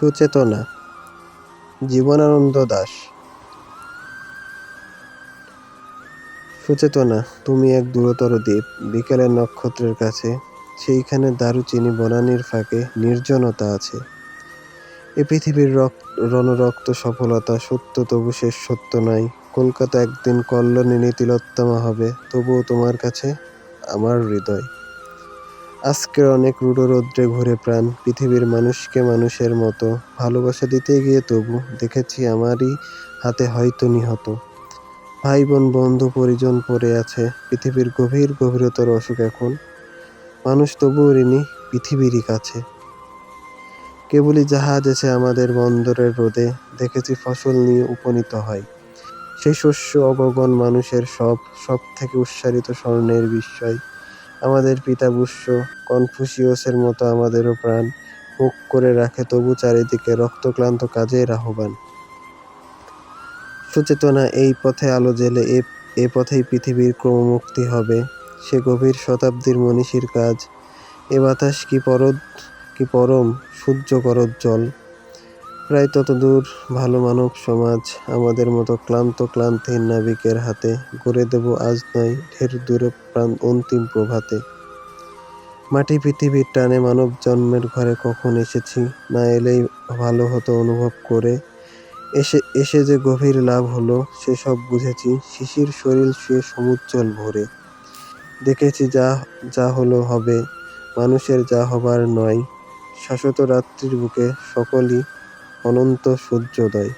সুচেতনা, জীবনানন্দ দাস। সুচেতনা, তুমি এক দূরতর দ্বীপ, বিকেলের নক্ষত্রের কাছে, সেইখানে দারুচিনি বনানীর ফাঁকে নির্জনতা আছে। এ পৃথিবীর রক- রণরক্ত সফলতা সত্য, তবু শেষ সত্য নয় কলকাতা একদিন কল্যাণিনী তিলোত্তমা হবে, তবুও তোমার কাছে আমার হৃদয়। আজকের অনেক রুডরৌদ্রে ঘুরে প্রাণ, পৃথিবীর মানুষকে মানুষের মতো। ভালোবাসা দিতে গিয়ে তবু দেখেছি আমারই হাতে হয়তো নিহত। ভাই বোন বন্ধু, পরিজন পড়ে আছে, পৃথিবীর গভীর গভীরতর অসুখ এখন। মানুষ তবুও ঋণী, পৃথিবীরই কাছে। কেবলই জাহাজ এসে আমাদের বন্দরের রোদে, দেখেছি ফসল নিয়ে উপনীত হয়। সেই শস্য অবগণ মানুষের সব সব থেকে উচ্চারিত স্বর্ণের বিস্ময়। আমাদের পিতা বুস্য কনফুসিয়সের মতো আমাদেরও প্রাণ মুখ করে রাখে, তবু চারিদিকে রক্তক্লান্ত কাজের আহ্বান। সুচেতনা এই পথে আলো জেলে এ এ পথেই পৃথিবীর ক্রমমুক্তি হবে। সে গভীর শতাব্দীর মনীষীর কাজ। এ বাতাস কি পরদ, কি পরম, সূর্য করজ্জ্বল প্রায় তত দূর ভালো মানব সমাজ আমাদের মতো ক্লান্ত ক্লান্তিহীন নাবিকের হাতে গড়ে দেব আজ নয় ঢের দূরে প্রাণ অন্তিম প্রভাতে। মাটি পৃথিবীর টানে মানব জন্মের ঘরে কখন এসেছি না এলেই ভালো হতো অনুভব করে। এসে এসে যে গভীর লাভ হলো সেসব বুঝেছি, শিশির শরীর শুয়ে সমুজ্জ্বল ভরে। দেখেছি যা যা হলো হবে, মানুষের যা হবার নয়। শাশ্বত রাত্রির বুকে সকলই অনন্ত সূর্যোদয়।